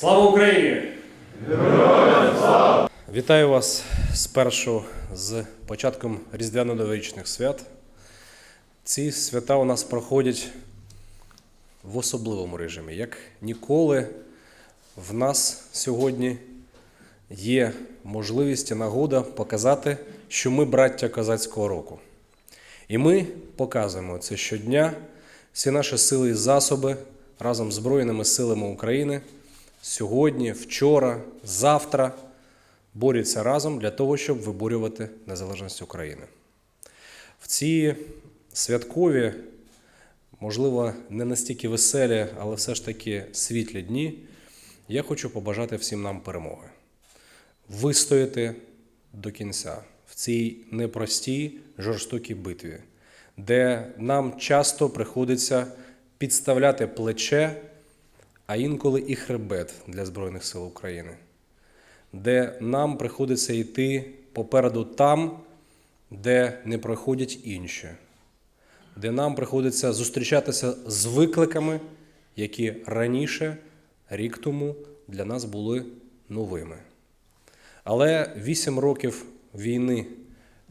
Слава Україні! Слава! Вітаю вас спершу з початком Різдвяно-новорічних свят. Ці свята у нас проходять в особливому режимі. Як ніколи, в нас сьогодні є можливість і нагода показати, що ми браття козацького року. І ми показуємо це щодня. Всі наші сили і засоби разом з Збройними силами України сьогодні, вчора, завтра борються разом для того, щоб виборювати незалежність України. В ці святкові, можливо, не настільки веселі, але все ж таки світлі дні, я хочу побажати всім нам перемоги. Вистояти до кінця в цій непростій жорстокій битві, де нам часто приходиться підставляти плече, а інколи і хребет для Збройних сил України, де нам приходиться йти попереду там, де не проходять інші, де нам приходиться зустрічатися з викликами, які раніше, рік тому, для нас були новими. Але вісім років війни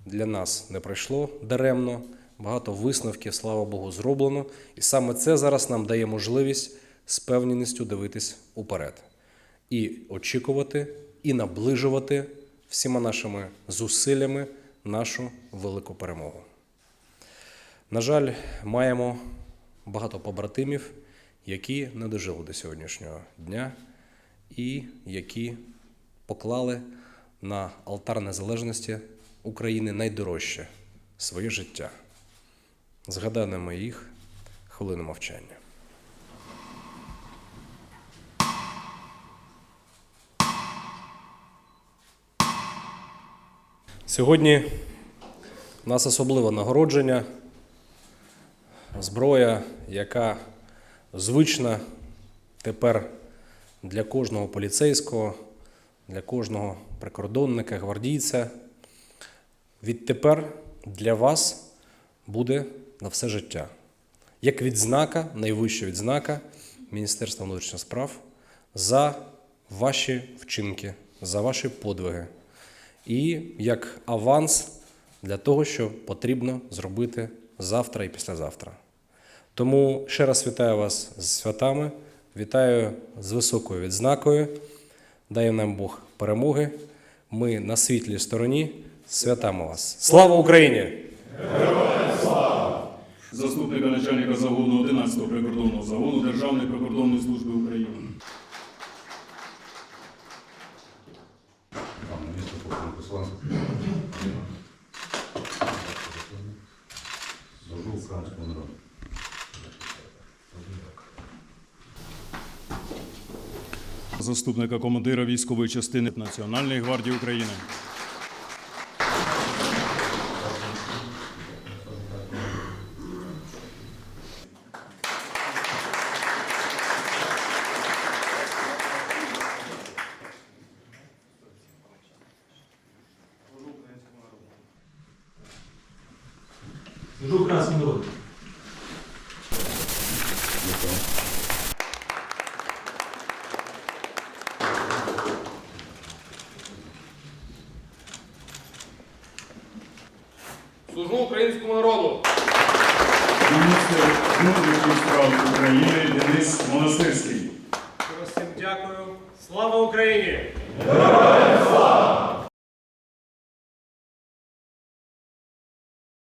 для нас не пройшло даремно. Багато висновків, слава Богу, зроблено. І саме це зараз нам дає можливість з певністю дивитись уперед і очікувати, і наближувати всіма нашими зусиллями нашу велику перемогу. На жаль, маємо багато побратимів, які не дожили до сьогоднішнього дня і які поклали на алтар незалежності України найдорожче своє життя. Згадаємо їх хвилину мовчання. Сьогодні у нас особливе нагородження, зброя, яка звична тепер для кожного поліцейського, для кожного прикордонника, гвардійця. Відтепер для вас буде на все життя. Як відзнака, найвища відзнака Міністерства внутрішніх справ за ваші вчинки, за ваші подвиги. І як аванс для того, що потрібно зробити завтра і післязавтра. Тому ще раз вітаю вас з святами, вітаю з високою відзнакою. Дає нам Бог перемоги. Ми на світлій стороні. Святамо вас. Слава Україні! заступника начальника загону 11-го прикордонного загону Державної прикордонної служби України. Пан міністр Заступника командира військової частини Національної гвардії України. Служу українському народу. Служу українському народу! Міністр внутрішніх справ України Денис Монастирський. Всім дякую. Слава Україні! Героям